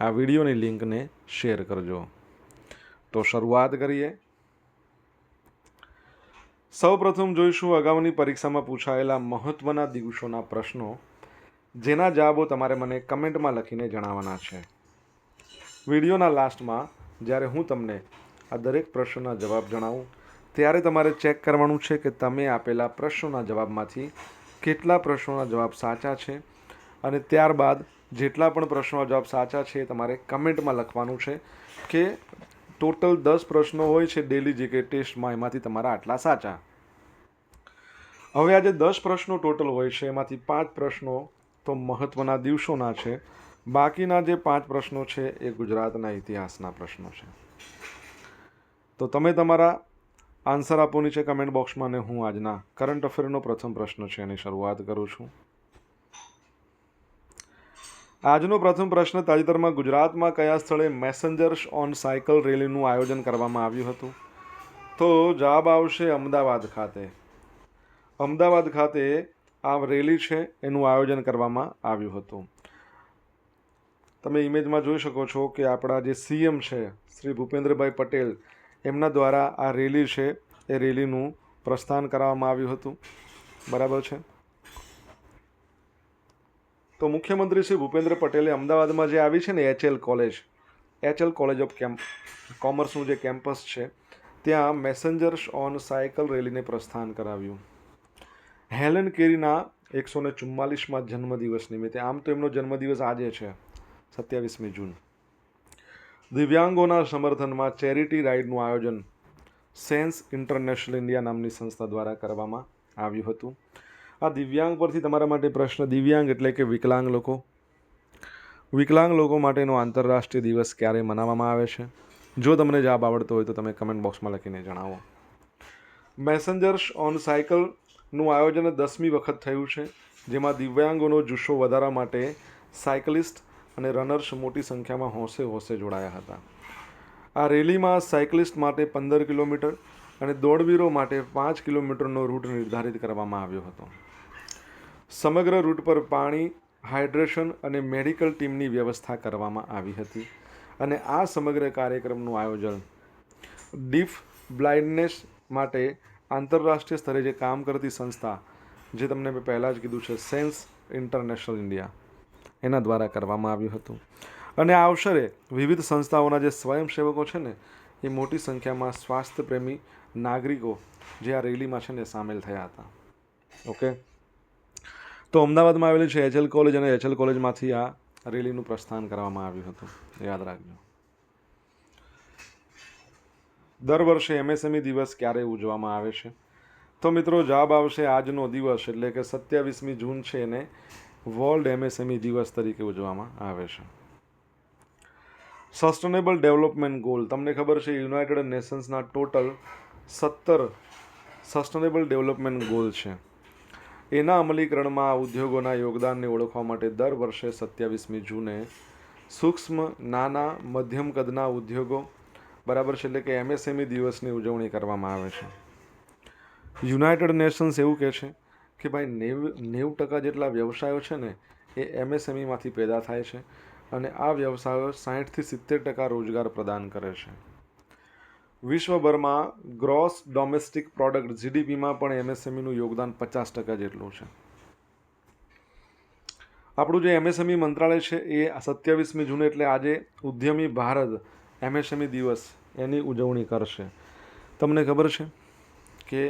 આ વિડીયોની લિંકને શેર કરજો. તો શરૂઆત કરીએ. સૌપ્રથમ જોઈશું અગાઉની પરીક્ષામાં પૂછાયેલા મહત્ત્વના દિવસોના પ્રશ્નો, જેના જવાબો તમારે મને કમેન્ટમાં લખીને જણાવવાના છે. વિડીયોના લાસ્ટમાં, જ્યારે હું તમને આ દરેક પ્રશ્નના જવાબ જણાવું, ત્યારે તમારે ચેક કરવાનું છે કે તમે આપેલા પ્રશ્નોના જવાબમાંથી કેટલા પ્રશ્નોના જવાબ સાચા છે અને ત્યારબાદ જેટલા પણ પ્રશ્નો જવાબ સાચા છે તમારે કમેન્ટમાં લખવાનું છે કે ટોટલ દસ પ્રશ્નો હોય છે ડેલી જીકે ટેસ્ટમાં એમાંથી તમારા આટલા સાચા. હવે આજે દસ પ્રશ્નો ટોટલ હોય છે, એમાંથી પાંચ પ્રશ્નો તો મહત્ત્વના દિવસોના છે. બાકીના જે પાંચ પ્રશ્નો છે એ ગુજરાતના ઇતિહાસના પ્રશ્નો છે. તો તમે તમારા આન્સર આપોની છે કમેન્ટ બોક્સમાં અને હું આજના કરંટ અફેરનો પ્રથમ પ્રશ્ન છે એની શરૂઆત કરું છું. આજનો પ્રથમ પ્રશ્ન તાજેતરમાં ગુજરાતમાં કયા સ્થળે મેસેન્જર્સ ઓન સાયકલ રેલીનું આયોજન કરવામાં આવ્યું હતું? તો જવાબ આવશે અમદાવાદ ખાતે. અમદાવાદ ખાતે આ રેલી છે, એનું આયોજન કરવામાં આવ્યું હતું. તમે ઇમેજમાં જોઈ શકો છો કે આપણા જે સીએમ છે, શ્રી ભૂપેન્દ્રભાઈ પટેલ, એમના દ્વારા આ રેલી છે, એ રેલીનું પ્રસ્થાન કરાવવામાં આવ્યું હતું. બરાબર છે? તો મુખ્યમંત્રી શ્રી ભૂપેન્દ્ર પટેલે અમદાવાદમાં જે આવી છે ને HL college HL college of camp કોમર્સનું જે કેમ્પસ છે, ત્યાં મેસેન્જર્સ ઓન સાયકલ રેલીને પ્રસ્થાન કરાવ્યું. હેલન કેરીના એકસો ને ચુમ્માલીસમાં જન્મદિવસ નિમિત્તે, આમ તો એમનો જન્મદિવસ આજે છે, સત્યાવીસમી જૂન. દિવ્યાંગોના સમર્થનમાં ચેરિટી રાઇડનું આયોજન સેન્સ ઇન્ટરનેશનલ ઇન્ડિયા નામની સંસ્થા દ્વારા કરવામાં આવ્યું હતું. આ દિવ્યાંગ પરથી તમારા માટે પ્રશ્ન દિવ્યાંગ એટલે કે વિકલાંગ લોકો? વિકલાંગ લોકો માટેનો આંતરરાષ્ટ્રીય દિવસ ક્યારે મનાવવામાં આવે છે? જો તમને જવાબ આવડતો હોય તો તમે કમેન્ટ બોક્સમાં લખીને જણાવો. મેસેન્જર્સ ઓન સાયકલનું આયોજન દસમી વખત થયું છે, જેમાં દિવ્યાંગોનો જુસ્સો વધારવા માટે સાયકલિસ્ટ અને રનર્સ મોટી સંખ્યામાં હોંશે હોંશે જોડાયા હતા. આ રેલીમાં સાયકલિસ્ટ માટે પંદર કિલોમીટર અને દોડવીરો માટે પાંચ કિલોમીટરનો રૂટ નિર્ધારિત કરવામાં આવ્યો હતો. સમગ્ર રૂટ પર પાણી, હાઇડ્રેશન અને મેડિકલ ટીમની વ્યવસ્થા કરવામાં આવી હતી અને આ સમગ્ર કાર્યક્રમનું આયોજન ડીફ બ્લાઇન્ડનેસ માટે આંતરરાષ્ટ્રીય સ્તરે જે કામ કરતી સંસ્થા, જે તમને મેં પહેલાં જ કીધું છે, સેન્સ ઇન્ટરનેશનલ ઇન્ડિયા, એના દ્વારા કરવામાં આવ્યું હતું. અને આ અવસરે વિવિધ સંસ્થાઓના જે સ્વયંસેવકો છે ને, એ મોટી સંખ્યામાં સ્વાસ્થ્ય પ્રેમી નાગરિકો જે આ રેલીમાં છે ને સામેલ થયા હતા. ઓકે તો અમદાવાદમાં આવેલી છે એચએલ કોલેજ અને એચએલ કોલેજમાંથી આ રેલીનું પ્રસ્થાન કરવામાં આવ્યું હતું. યાદ રાખજો. દર વર્ષે એમએસએમઈ દિવસ ક્યારે ઉજવવામાં આવે છે? તો મિત્રો, જવાબ આવશે આજનો દિવસ, એટલે કે સત્યાવીસમી જૂન છે એને વર્લ્ડ એમએસએમઈ દિવસ તરીકે ઉજવવામાં આવે છે. Sustainable development goal. તમને ખબર છે, યુનાઇટેડ નેશન્સના ટોટલ સત્તર સસ્ટેનેબલ ડેવલપમેન્ટ ગોલ છે. એના અમલીકરણમાં ઉદ્યોગોના યોગદાનને ઓળખવા માટે દર વર્ષે સત્યાવીસમી જૂને સૂક્ષ્મ, નાના, મધ્યમ કદના ઉદ્યોગો, બરાબર છે, એટલે કે એમએસએમઈ દિવસની ઉજવણી કરવામાં આવે છે. યુનાઇટેડ નેશન્સ એવું કહે છે કે ભાઈ નેવ, નેવું ટકા જેટલા વ્યવસાયો છે ને, એ એમએસએમઈમાંથી પેદા થાય છે અને આ વ્યવસાયો સાહીઠથી સિત્તેર ટકા રોજગાર પ્રદાન કરે છે. વિશ્વભરમાં ગ્રોસ ડોમેસ્ટિક પ્રોડક્ટ જીડીપીમાં પણ એમએસએમઈનું યોગદાન પચાસ ટકા જેટલું છે. આપણું જે એમએસએમઈ મંત્રાલય છે એ સત્યાવીસમી જૂને એટલે આજે ઉદ્યમી ભારત એમએસએમઈ દિવસ એની ઉજવણી કરશે. તમને ખબર છે કે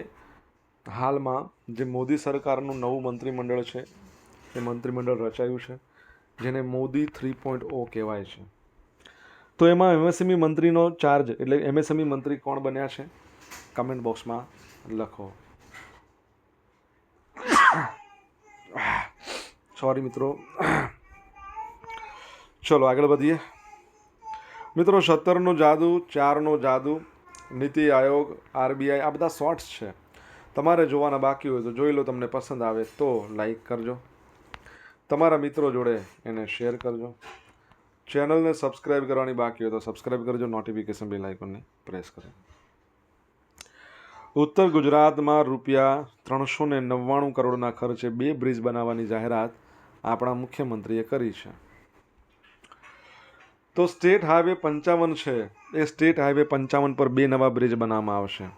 હાલમાં જે મોદી સરકારનું નવું મંત્રીમંડળ છે, એ મંત્રીમંડળ રચાયું છે, જેને મોદી થ્રી પોઈન્ટ ઓ કહેવાય છે. તો એમાં એમએસએમઈ મંત્રીનો ચાર્જ એટલે એમએસએમઈ મંત્રી કોણ બન્યા છે? કમેન્ટ બોક્સમાં લખો. સોરી મિત્રો. ચલો, આગળ વધીએ. મિત્રો, સત્તરનો જાદુ, ચારનો જાદુ, નીતિ આયોગ આરબીઆઈ આ બધા શોર્ટ્સ છે. તમારે જોવાના બાકી હોય તો જોઈ લો, તમને પસંદ આવે તો લાઈક કરજો. તમારા મિત્રો જોડે એને શેર કરજો. ચેનલને સબસ્ક્રાઇબ કરવાની બાકી હોય તો સબસ્ક્રાઇબ કરજો નોટિફિકેશન બેલ આઇકોનને પ્રેસ કરો. ઉત્તર ગુજરાતમાં રૂપિયા ત્રણસો ને નવ્વાણું કરોડના ખર્ચે બે બ્રિજ બનાવવાની જાહેરાત આપણા મુખ્યમંત્રીએ કરી છે. તો સ્ટેટ હાઈવે પંચાવન છે, એ સ્ટેટ હાઈવે પંચાવન પર બે નવા બ્રિજ બનાવવામાં આવશે.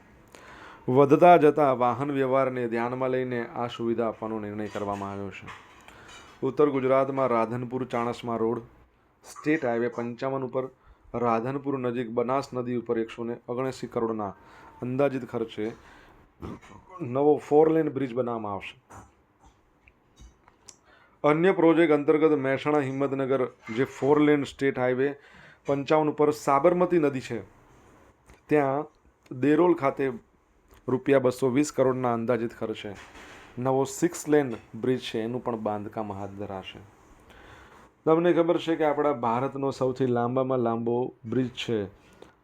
વધતા જતા વાહન વ્યવહારને ધ્યાનમાં લઈને આ સુવિધા આપવાનો નિર્ણય કરવામાં આવ્યો છે. ઉત્તર ગુજરાતમાં Radhanpur Chanasma road state highway પંચાવન ઉપર રાધનપુર નજીક બનાસ નદી ઉપર એકસો ને ઓગણસી કરોડના અંદાજિત ખર્ચે નવો ફોર લેન બ્રિજ બનાવવામાં આવશે. અન્ય પ્રોજેક્ટ અંતર્ગત મહેસાણા હિંમતનગર, જે ફોર લેન સ્ટેટ હાઈવે પંચાવન ઉપર સાબરમતી નદી છે, ત્યાં દેરોલ ખાતે રૂપિયા બસો વીસ કરોડના અંદાજિત ખર્ચે નવો સિક્સ લેન બ્રિજ છે, એનું પણ બાંધકામ હાથ ધરાશે. તમને ખબર છે કે આપણા ભારતનો સૌથી લાંબામાં લાંબો બ્રિજ છે,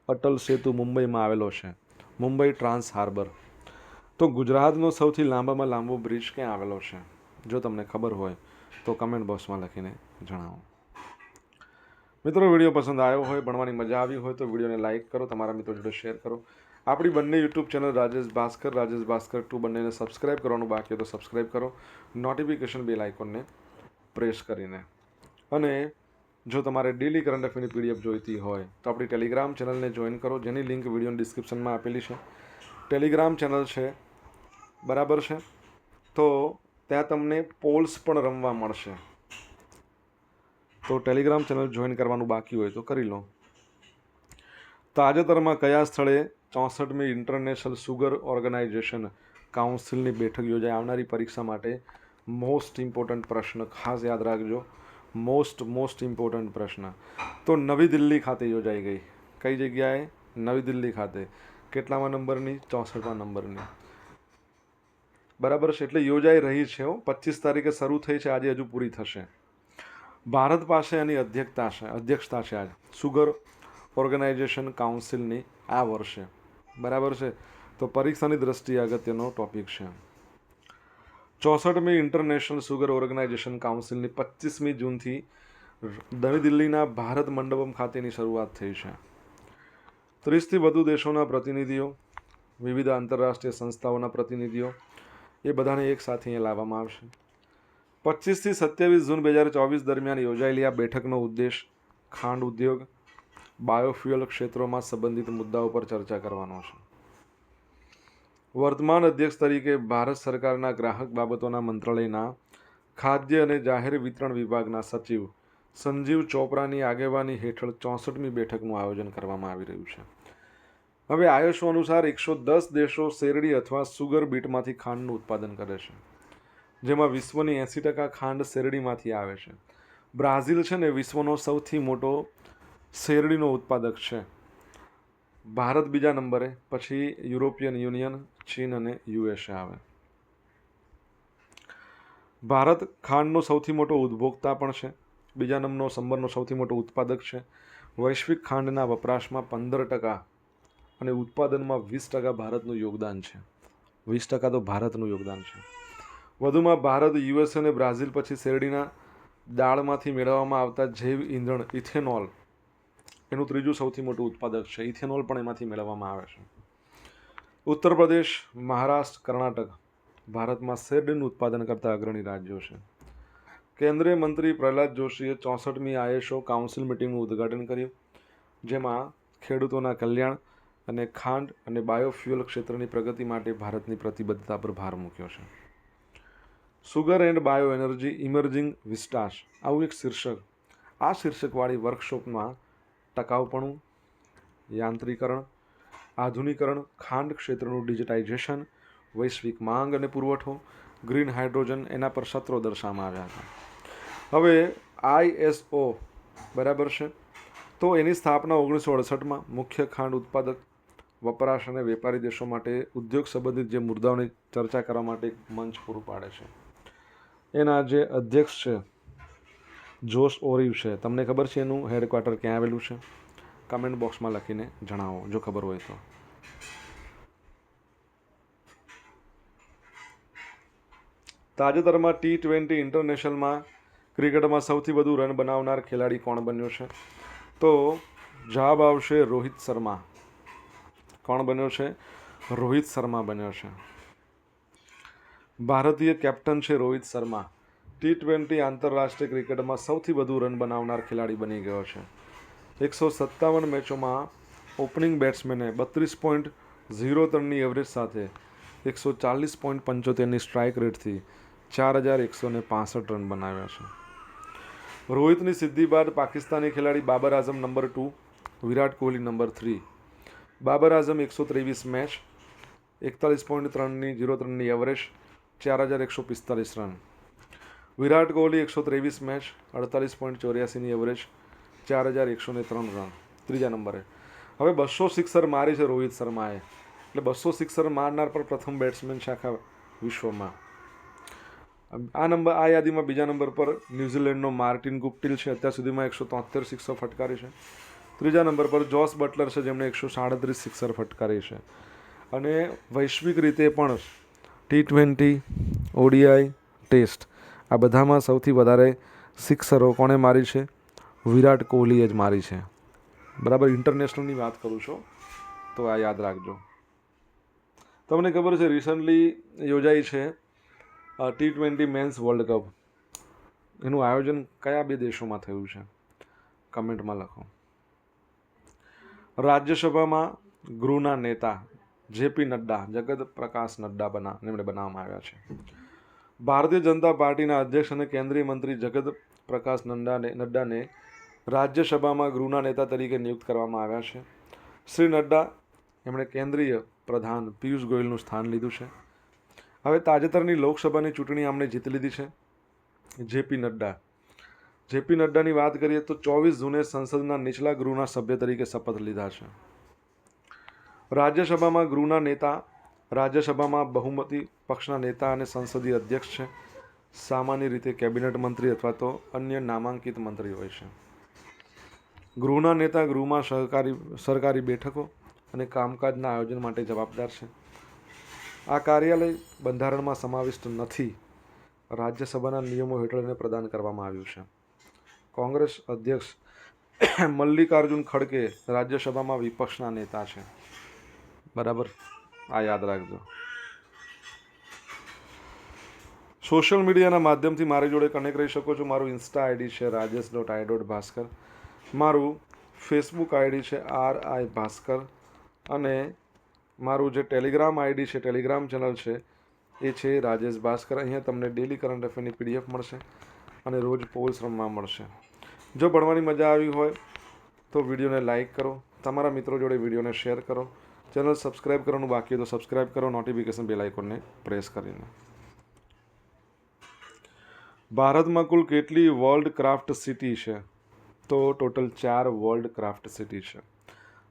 અટલ સેતુ મુંબઈમાં આવેલો છે, મુંબઈ ટ્રાન્સ હાર્બર. તો ગુજરાતનો સૌથી લાંબામાં લાંબો બ્રિજ ક્યાં આવેલો છે? જો તમને ખબર હોય, તો કમેન્ટ બોક્સમાં લખીને જણાવો. મિત્રો, વીડિયો પસંદ આવ્યો હોય, ભણવાની મજા આવી હોય, તો વિડીયોને લાઇક કરો, તમારા મિત્રો જોડે શેર કરો. આપણી બંને YouTube channel Rajesh Bhaskar Rajesh Bhaskar two બંનેને સબસ્ક્રાઇબ કરવાનું બાકી તો સબસ્ક્રાઇબ કરો. નોટિફિકેશન બેલ આઇકોનને પ્રેસ કરીને. અને જો તમારે ડેલી કરંટ અફેરની પીડીએફ જોઈતી હોય, તો આપણી ટેલિગ્રામ ચેનલને જોઈન કરો, જેની લિંક વિડીયોની ડિસ્ક્રિપ્શનમાં આપેલી છે. ટેલિગ્રામ ચેનલ છે, બરાબર છે? તો ત્યાં તમને પોલ્સ પણ રમવા મળશે. તો ટેલિગ્રામ ચેનલ જોઈન કરવાનું બાકી હોય તો કરી લો. તાજેતરમાં કયા સ્થળે ચોસઠમી ઇન્ટરનેશનલ સુગર ઓર્ગેનાઇઝેશન કાઉન્સિલની બેઠક યોજાઈ? આવનારી પરીક્ષા માટે મોસ્ટ ઇમ્પોર્ટન્ટ પ્રશ્ન ખાસ યાદ રાખજો. મોસ્ટ મોસ્ટ ઇમ્પોર્ટન્ટ પ્રશ્ન. તો નવી દિલ્હી ખાતે યોજાઈ ગઈ. કઈ જગ્યાએ? નવી દિલ્હી ખાતે. કેટલામાં નંબરની? ચોસઠમાં નંબરની. બરાબર છે, એટલે યોજાઈ રહી છે પચીસ તારીખે શરૂ થઈ છે, આજે હજુ પૂરી થશે. ભારત પાસે એની અધ્યક્ષતા છે અધ્યક્ષતા છે આજે. સુગર ઓર્ગેનાઇઝેશન કાઉન્સિલની આ વર્ષે. બરાબર છે? તો પરીક્ષાની દ્રષ્ટિએ અગત્યનો ટોપિક છે. ચોસઠમી ઇન્ટરનેશનલ સુગર ઓર્ગેનાઇઝેશન કાઉન્સિલની પચીસમી જૂનથી નવી દિલ્હીના ભારત મંડપમ ખાતેની શરૂઆત થઈ છે. ત્રીસથી વધુ દેશોના પ્રતિનિધિઓ, વિવિધ આંતરરાષ્ટ્રીય સંસ્થાઓના પ્રતિનિધિઓ એ બધાને એક સાથે અહીંયા લાવવામાં આવશે. પચીસથી સત્યાવીસ જૂન બે હજાર ચોવીસ દરમિયાન યોજાયેલી આ બેઠકનો ઉદ્દેશ ખાંડ ઉદ્યોગ બાયોફ્યુઅલ ક્ષેત્રોમાં સંબંધિત મુદ્દાઓ પર ચર્ચા કરવાનો છે. વર્તમાન અધ્યક્ષ તરીકે ભારત સરકારના ગ્રાહક બાબતોના મંત્રાલયના ખાદ્ય અને જાહેર વિતરણ વિભાગના સચિવ સંજીવ ચોપરાની આગેવાની હેઠળ ચોસઠમી બેઠકનું આયોજન કરવામાં આવી રહ્યું છે. હવે આયોશો અનુસાર એકસો દસ દેશો શેરડી અથવા સુગર બીટમાંથી ખાંડનું ઉત્પાદન કરે છે, જેમાં વિશ્વની એંસી ટકા ખાંડ શેરડીમાંથી આવે છે. બ્રાઝિલ છે ને વિશ્વનો સૌથી મોટો શેરડીનો ઉત્પાદક છે. ભારત બીજા નંબરે, પછી યુરોપિયન યુનિયન ચીન અને યુએસએ આવે. ભારત ખાંડનો સૌથી મોટો ઉપભોક્તા પણ છે. બીજા નંબરનો સંબરનો સૌથી મોટો ઉત્પાદક છે. વૈશ્વિક ખાંડના વપરાશમાં પંદર ટકા અને ઉત્પાદનમાં વીસ ટકા ભારતનું યોગદાન છે. વીસ ટકા તો ભારતનું યોગદાન છે. વધુમાં ભારત યુએસ અને બ્રાઝિલ પછી શેરડીના દાળમાંથી મેળવવામાં આવતા જૈવ ઈંધણ, ઇથેનોલ, એનું ત્રીજું સૌથી મોટું ઉત્પાદક છે. ઇથેનોલ પણ એમાંથી મેળવવામાં આવે છે. ઉત્તર પ્રદેશ, મહારાષ્ટ્ર, કર્ણાટક ભારતમાં શેરડીનું ઉત્પાદન કરતા અગ્રણી રાજ્યો છે. કેન્દ્રીય મંત્રી પ્રહલાદ જોશીએ ચોસઠમી આઈએસઓ કાઉન્સિલ મિટિંગનું ઉદ્ઘાટન કર્યું, જેમાં ખેડૂતોના કલ્યાણ અને ખાંડ અને બાયોફ્યુઅલ ક્ષેત્રની પ્રગતિ માટે ભારતની પ્રતિબદ્ધતા પર ભાર મૂક્યો છે. Sugar and bio energy emerging vistas આવું એક શીર્ષક. આ શીર્ષકવાળી વર્કશોપમાં ટકાઉપણું, યાંત્રીકરણ આધુનિકરણ, ખાંડ ક્ષેત્રનું ડિજિટાઇઝેશન વૈશ્વિક માંગ અને પુરવઠો ગ્રીન હાઇડ્રોજન એના પર સત્રો દર્શાવવામાં આવ્યા હતા. હવે આઈએસઓ બરાબર છે? તો એની સ્થાપના ઓગણીસો અડસઠમાં મુખ્ય ખાંડ ઉત્પાદક, વપરાશ અને વેપારી દેશો માટે ઉદ્યોગ સંબંધિત જે મુદ્દાઓની ચર્ચા કરવા માટે એક મંચ પૂરું પાડે છે. એના જે અધ્યક્ષ છે, જોશ ઓરિવ છે. તમને ખબર છે એનું હેડક્વાર્ટર ક્યાં આવેલું છે? કમેન્ટ બોક્સમાં લખીને જણાવો, જો ખબર હોય તો. તાજેતરમાં ટી ટ્વેન્ટી ઇન્ટરનેશનલમાં ક્રિકેટમાં સૌથી વધુ રન બનાવનાર ખેલાડી કોણ બન્યો છે? તો જવાબ આવશે રોહિત શર્મા. કોણ બન્યો છે? રોહિત શર્મા બન્યો છે. ભારતીય કેપ્ટન છે રોહિત શર્મા. ટી ટ્વેન્ટી આંતરરાષ્ટ્રીય ક્રિકેટમાં સૌથી વધુ રન બનાવનાર ખેલાડી બની ગયો છે. એકસો સત્તાવન મેચોમાં ઓપનિંગ બેટ્સમેને બત્રીસ પોઈન્ટ ઝીરો ત્રણની એવરેજ સાથે એકસો ચાલીસ પોઈન્ટ પંચોતેરની સ્ટ્રાઇક રેટથી ચાર હજાર એકસો ને રન બનાવ્યા છે. રોહિતની સિદ્ધિ બાદ પાકિસ્તાની ખેલાડી Babar Azam number two, Virat Kohli number three. Babar Azam એકસો ત્રેવીસ મેચ, એકતાલીસ પોઈન્ટ ત્રણની જીરો ત્રણની એવરેજ, ચાર હજાર એકસો પિસ્તાલીસ રન. વિરાટ કોહલી એકસો ત્રેવીસ મેચ, અડતાલીસ પોઈન્ટ ચોર્યાસીની એવરેજ ચાર હજાર એકસો ને ત્રણ રન. ત્રીજા નંબરે. હવે બસો સિક્સર મારી છે રોહિત શર્માએ. એટલે બસો સિક્સર મારનાર પર પ્રથમ બેટ્સમેન શાખા વિશ્વમાં. આ નંબર, આ યાદીમાં બીજા નંબર પર ન્યૂઝીલેન્ડનો માર્ટિન ગુપ્ટિલ છે. અત્યાર સુધીમાં એકસો તોતેર સિક્સો ફટકારી છે. ત્રીજા નંબર પર જોસ બટલર છે, જેમણે એકસો સાડત્રીસ સિક્સર ફટકારી છે. અને વૈશ્વિક રીતે પણ ટી ટ્વેન્ટી, ઓડીઆઈ, ટેસ્ટ આ બધામાં સૌથી વધારે સિક્સરો કોણે મારી છે? વિરાટ કોહલીએ જ મારી છે. બરાબર ઇન્ટરનેશનલની વાત કરું છું, તો આ યાદ રાખજો. તમને ખબર છે રિસન્ટલી યોજાઈ છે T twenty men's world cup એનું આયોજન કયા બે દેશોમાં થયું છે? કમેન્ટમાં લખો. રાજ્યસભામાં ગૃહના નેતા જેપી નડ્ડા જગત પ્રકાશ નડ્ડા બના, એમણે બનાવવામાં આવ્યા છે. ભારતીય જનતા પાર્ટીના અધ્યક્ષ અને કેન્દ્રીય મંત્રી જગત પ્રકાશ નડ્ડાને નડ્ડાને રાજ્યસભામાં ગૃહના નેતા તરીકે નિયુક્ત કરવામાં આવ્યા છે. શ્રી નડ્ડા, એમણે કેન્દ્રીય પ્રધાન પિયુષ ગોયલનું સ્થાન લીધું છે. હવે તાજેતરની લોકસભાની ચૂંટણી આમણે જીતી લીધી છે. જેપી નડ્ડા. જેપી નડ્ડાની વાત કરીએ તો ચોવીસ જૂને સંસદના નીચલા ગૃહના સભ્ય તરીકે શપથ લીધા છે. રાજ્યસભામાં ગૃહના નેતા, રાજ્યસભામાં બહુમતી પક્ષના નેતા અને સંસદીય અધ્યક્ષ છે. સામાન્ય રીતે કેબિનેટ મંત્રી અથવા તો અન્ય નામાંકિત મંત્રી હોય છે. ગૃહના નેતા, ગૃહમાં સહકારી, સરકારી બેઠકો અને કામકાજના આયોજન માટે જવાબદાર છે. આ કાર્યાલય બંધારણમાં સમાવિષ્ટ નથી. રાજ્યસભાના નિયમો હેઠળ એને પ્રદાન કરવામાં આવ્યું છે. કોંગ્રેસ અધ્યક્ષ મલ્લિકાર્જુન ખડગે રાજ્યસભામાં વિપક્ષના નેતા છે. બરાબર? આ યાદ રાખજો. સોશિયલ મીડિયાના માધ્યમથી મારી જોડે કનેક્ટ રહી શકો છો. મારું ઇન્સ્ટા આઈડી છે Rajesh dot I dot Bhaskar. મારું ફેસબુક આઈડી છે આર આઈ ભાસ્કર અને મારું જે ટેલિગ્રામ આઈડી છે ટેલિગ્રામ ચેનલ છે, એ છે રાજેશ ભાસ્કર. અહીંયા તમને ડેલી કરંટ અફેરની પીડીએફ મળશે અને રોજ પોલ્સ રમવા મળશે. જો ભણવાની મજા આવી હોય તો વિડીયોને લાઇક કરો, તમારા મિત્રો જોડે વિડીયોને શેર કરો, ચેનલ સબસ્ક્રાઇબ કરવાનું બાકી તો સબસ્ક્રાઇબ કરો નોટિફિકેશન બેલ આઇકોનને પ્રેસ કરીને. ભારતમાં કુલ કેટલી વર્લ્ડ ક્રાફ્ટ સિટી છે? તો ટોટલ ચાર વર્લ્ડ ક્રાફ્ટ સિટી છે.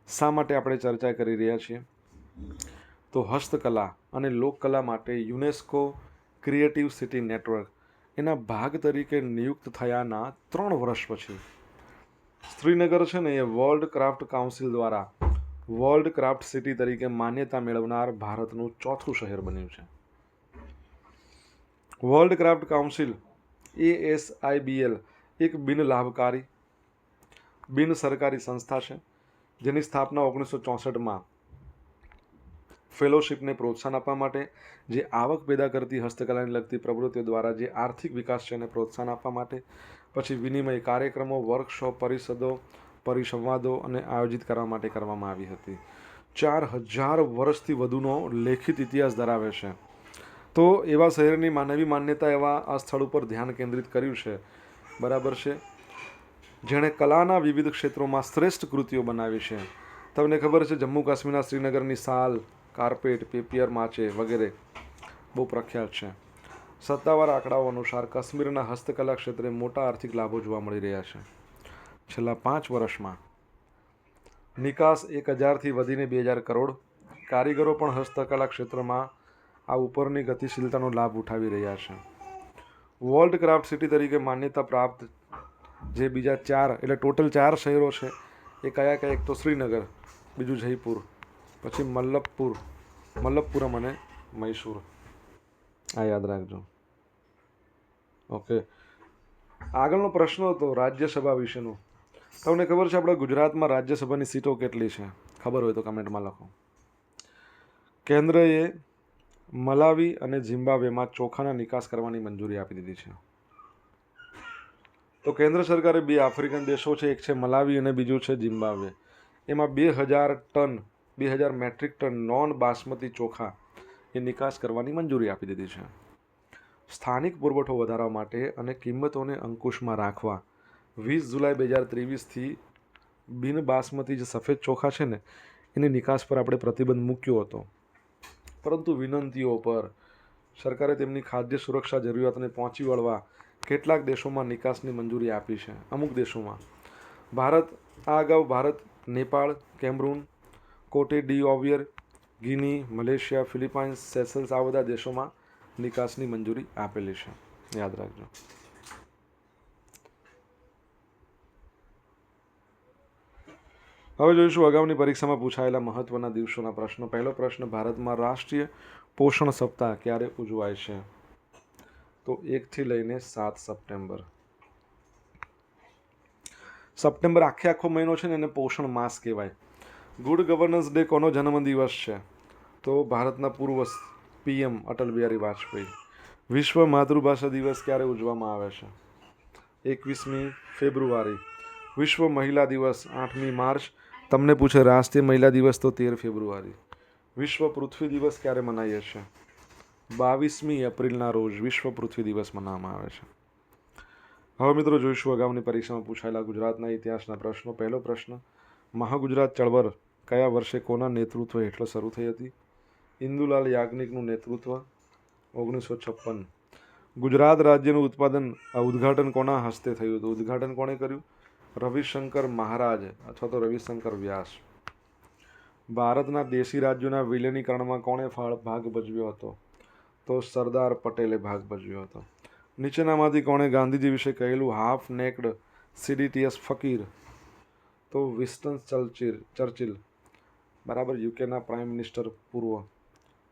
શા માટે આપણે ચર્ચા કરી રહ્યા છીએ? તો હસ્તકલા અને લોકકલા માટે યુનેસ્કો ક્રિએટિવ સિટી નેટવર્ક એના ભાગ તરીકે નિયુક્ત થયાના ત્રણ વર્ષ પછી. શ્રીનગર છે ને એ વર્લ્ડ ક્રાફ્ટ કાઉન્સિલ દ્વારા વર્લ્ડ ક્રાફ્ટ સિટી તરીકે માન્યતા મેળવનાર ભારતનું ચોથું શહેર બન્યું છે. વર્લ્ડ ક્રાફ્ટ કાઉન્સિલ એએસઆઈબીએલ એક બિન લાભકારી બિન સરકારી સંસ્થા છે, જેની સ્થાપના ઓગણીસો ચોસઠમાં ફેલોશિપને પ્રોત્સાહન આપવા માટે, જે આવક પેદા કરતી હસ્તકલાને લગતી પ્રવૃત્તિઓ દ્વારા જે આર્થિક વિકાસ છે એને પ્રોત્સાહન આપવા માટે, પછી વિનિમય કાર્યક્રમો, વર્કશોપ, પરિષદો, પરિસંવાદો અને આયોજિત કરવા માટે કરવામાં આવી હતી. ચાર હજાર વર્ષથી વધુનો લેખિત ઇતિહાસ ધરાવે છે. તો એવા શહેરની માનવી માન્યતા એવા આ સ્થળ ઉપર ધ્યાન કેન્દ્રિત કર્યું છે. બરાબર છે? જેણે કલાના વિવિધ ક્ષેત્રોમાં શ્રેષ્ઠ કૃતિઓ બનાવી છે. તમને ખબર છે, જમ્મુ કાશ્મીરના શ્રીનગરની સાલ, કાર્પેટ, પેપિયર માચે વગેરે બહુ પ્રખ્યાત છે. સત્તાવાર આંકડાઓ અનુસાર કાશ્મીરના હસ્તકલા ક્ષેત્રે મોટા આર્થિક લાભો જોવા મળી રહ્યા છે. છેલ્લા પાંચ વર્ષમાં નિકાસ એક હજારથી વધીને બે હજાર કરોડ કારીગરો પણ હસ્તકલા ક્ષેત્રમાં આ ઉપરની ગતિશીલતાનો લાભ ઉઠાવી રહ્યા છે. વર્લ્ડ ક્રાફ્ટ સિટી તરીકે માન્યતા પ્રાપ્ત જે બીજા ચાર, એટલે ટોટલ ચાર શહેરો છે. એ કયા કયા? એક તો શ્રીનગર, બીજું જયપુર, પછી મલ્લપુર. મલ્લપુરમ અને મૈસૂર. આ યાદ રાખજો. ઓકે. આગળનો પ્રશ્ન હતો રાજ્યસભા વિશેનો. તમને ખબર છે આપણા ગુજરાતમાં રાજ્યસભાની સીટો કેટલી છે? ખબર હોય તો કમેન્ટમાં લખો. કેન્દ્રએ મલાવી અને ઝિમ્બાબ્વેમાં ચોખાના નિકાસ કરવાની મંજૂરી આપી દીધી છે. તો કેન્દ્ર સરકારે બે આફ્રિકન દેશો છે, એક છે મલાવી અને બીજું છે ઝિમ્બાબ્વે. એમાં બે હજાર ટન, બે હજાર મેટ્રિક ટન નોન બાસમતી ચોખા એ નિકાસ કરવાની મંજૂરી આપી દીધી છે. સ્થાનિક પુરવઠો વધારવા માટે અને કિંમતોને અંકુશમાં રાખવા. વીસ જુલાઈ બે હજાર ત્રેવીસથી બિન બાસમતી જે સફેદ ચોખા છે ને, એની નિકાસ પર આપણે પ્રતિબંધ મૂક્યો હતો. પરંતુ વિનંતીઓ પર સરકારે તેમની ખાદ્ય સુરક્ષા જરૂરિયાતને પહોંચી વળવા કેટલાક દેશોમાં નિકાસની મંજૂરી આપી છે. અમુક દેશોમાં. ભારત, આ અગાઉ Bharat, Nepal, Cameroon, Cote d'Ivoire, Guinea, Malaysia, Philippines Seychelles આ બધા દેશોમાં નિકાસની મંજૂરી આપેલી છે. યાદ રાખજો. હવે જોઈશું અગાઉની પરીક્ષામાં પૂછાયેલા મહત્વના દિવસોના પ્રશ્નો. પહેલો પ્રશ્ન, ભારતમાં રાષ્ટ્રીય પોષણ સપ્તાહ ક્યારે ઉજવાય છે? તો એકથી લઈને સાત સપ્ટેમ્બર. સપ્ટેમ્બર આખે આખો મહિનો છે ને એને પોષણ માસ કહેવાય. ગુડ ગવર્નન્સ ડે કોનો જન્મદિવસ છે? તો ભારતના પૂર્વ પીએમ અટલ બિહારી વાજપેયી. વિશ્વ માતૃભાષા દિવસ ક્યારે ઉજવવામાં આવે છે? એકવીસમી ફેબ્રુઆરી. વિશ્વ મહિલા દિવસ, આઠમી માર્ચ. તમને પૂછે રાષ્ટ્રીય મહિલા દિવસ તો તેર ફેબ્રુઆરી. વિશ્વ પૃથ્વી દિવસ ક્યારે મનાવીએ છીએ? બાવીસમી એપ્રિલના રોજ વિશ્વ પૃથ્વી દિવસ મનાવવામાં આવે છે. હવે મિત્રો જોઈશું અગાઉની પરીક્ષામાં પૂછાયેલા ગુજરાતના ઇતિહાસના પ્રશ્નો. પહેલો પ્રશ્ન, મહાગુજરાત ચળવળ કયા વર્ષે કોના નેતૃત્વ હેઠળ શરૂ થઈ હતી? ઇન્દુલાલ યાજ્ઞિકનું નેતૃત્વ, ઓગણીસો છપ્પન. ગુજરાત રાજ્યનું ઉત્પાદન ઉદ્ઘાટન કોના હસ્તે થયું હતું? ઉદ્ઘાટન કોણે કર્યું? રવિશંકર મહારાજ અથવા તો રવિશંકર વ્યાસ. ભારતના દેશી રાજ્યોના વિલીનીકરણમાં કોણે ભાગ ભજવ્યો હતો? તો સરદાર પટેલે ભાગ ભજવ્યો હતો. નીચેનામાંથી કોણે ગાંધીજી વિશે કહેલું, હાફ નેકડ સીડીટીએસ ફકીર. તો વિસ્ટન ચર્ચિલ ચર્ચિલ, બરાબર, યુકેના પ્રાઇમ મિનિસ્ટર પૂર્વ.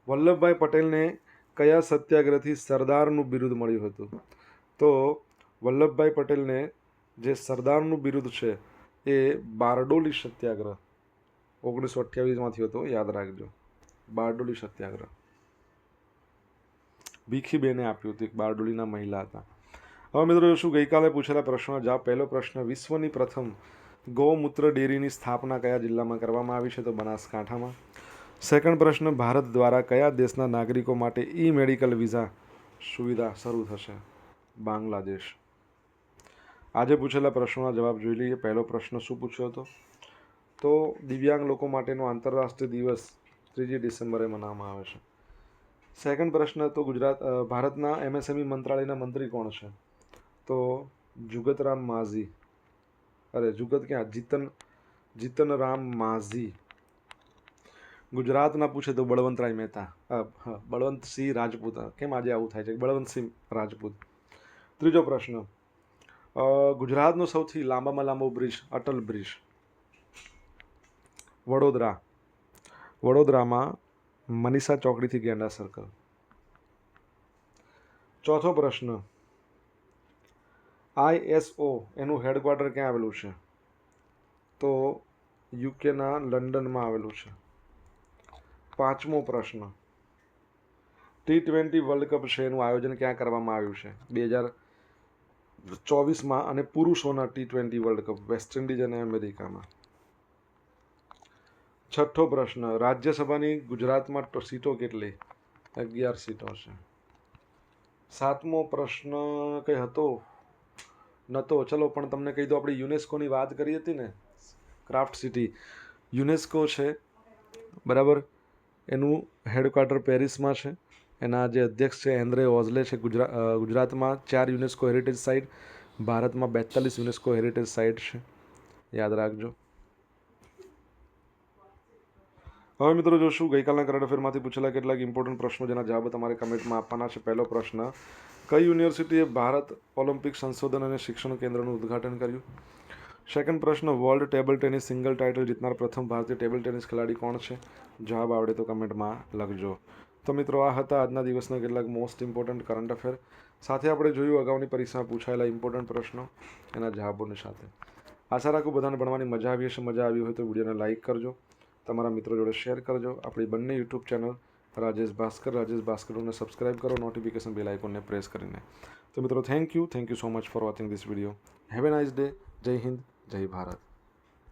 વલ્લભભાઈ પટેલને કયા સત્યાગ્રહથી સરદારનું બિરુદ મળ્યું હતું? તો વલ્લભભાઈ પટેલને જે સરદારનું બિરુદ છે, એ બારડોલી સત્યાગ્રહ. ઓગણીસો અઠ્યાવીસમાં હતો, યાદ રાખજો. બારડોલી સત્યાગ્રહ. ભીખીબેને આપ્યું હતું એક બારડોલીના મહિલા હતા. હવે મિત્રો શું ગઈકાલે પૂછેલા પ્રશ્નો જવાબ પહેલો પ્રશ્ન, વિશ્વની પ્રથમ ગૌમૂત્ર ડેરીની સ્થાપના કયા જિલ્લામાં કરવામાં આવી છે તો બનાસકાંઠામાં? સેકન્ડ પ્રશ્ન, ભારત દ્વારા કયા દેશના નાગરિકો માટે ઈ મેડિકલ વિઝા સુવિધા શરૂ થશે? બાંગ્લાદેશ. આજે પૂછેલા પ્રશ્નોના જવાબ જોઈ લઈએ. પહેલો પ્રશ્ન શું પૂછ્યો હતો? તો દિવ્યાંગ લોકો માટેનો આંતરરાષ્ટ્રીય દિવસ ત્રીજી ડિસેમ્બરે મનાવવામાં આવે છે. સેકન્ડ પ્રશ્ન તો ગુજરાત ભારતના એમએસએમઈ મંત્રાલયના મંત્રી કોણ છે? તો જુગતરામ માઝી. અરે, જુગત ક્યાં? જીતન, જીતનરામ માઝી. ગુજરાતના પૂછે તો બળવંતરાય મહેતા. બળવંતસિંહ રાજપૂત. કેમ આજે આવું થાય છે? બળવંતસિંહ રાજપૂત. ત્રીજો પ્રશ્ન. ગુજરાતનો સૌથી લાંબામાં લાંબો બ્રિજ, અટલ બ્રિજ. વડોદરા. વડોદરામાં મનીષા ચોકડીથી ગેંડા સર્કલ ચોથો પ્રશ્ન. આઈએસઓ એનું હેડક્વાર્ટર ક્યાં આવેલું છે? તો યુકેના લંડનમાં આવેલું છે. પાંચમો પ્રશ્ન. ટી ટ્વેન્ટી વર્લ્ડ કપ છે, એનું આયોજન ક્યાં કરવામાં આવ્યું છે? બે હજાર ચોવીસમાં અને પુરુષોના T twenty world cup, West Indies અને અમેરિકામાં. છઠ્ઠો પ્રશ્ન, રાજ્યસભાની ગુજરાતમાં સીટો કેટલી? અગિયાર સીટો છે. સાતમો પ્રશ્ન કંઈ હતો? નહોતો ચલો, પણ તમને કહી દો, આપણે યુનેસ્કોની વાત કરી હતી ને? Craft city. યુનેસ્કો છે, બરાબર? એનું હેડક્વાર્ટર પેરિસમાં છે. એના જે અધ્યક્ષ છે, એન્દ્રે ઓઝલે છે ગુજરાત ગુજરાતમાં. ચાર યુનેસ્કો હેરિટેજ સાઇટ. ભારતમાં બેતાલીસ યુનેસ્કો હેરિટેજ સાઇટ છે. યાદ રાખજો. હવે મિત્રો જોશું, ગઈકાલના કરંટ અફેરમાંથી પૂછેલા કેટલાક ઇમ્પોર્ટન્ટ પ્રશ્નો જેના જવાબ તમારે કમેન્ટમાં આપવાના છે. પહેલો પ્રશ્ન, કઈ યુનિવર્સિટીએ ભારત ઓલિમ્પિક સંશોધન અને શિક્ષણ કેન્દ્રનું ઉદ્ઘાટન કર્યું? સેકન્ડ પ્રશ્ન world table tennis single title જીતનાર પ્રથમ ભારતીય ટેબલ ટેનિસ ખેલાડી કોણ છે? જવાબ આવડે તો કમેન્ટમાં લખજો. તો મિત્રો, આ હતા આજના દિવસના કેટલાક મોસ્ટ ઇમ્પોર્ટન્ટ કરંટ અફેર સાથે આપણે જોયું અગાઉની પરીક્ષામાં પૂછાયેલા ઇમ્પોર્ટન્ટ પ્રશ્નો, એના જવાબોની સાથે. આશા રાખું બધાને ભણવાની મજા આવી હશે, મજા આવી હોય તો વિડીયોને લાઇક કરજો. તમારા મિત્રો જોડે શેર કરજો. આપણી બંને યુટ્યુબ ચેનલ રાજેશ ભાસ્કર, રાજેશ ભાસ્કરોને સબસ્ક્રાઇબ કરો નોટિફિકેશન બેલ આઇકોનને પ્રેસ કરીને. તો મિત્રો thank you thank you so much for watching this video have a nice day Jai Hind Jai Bharat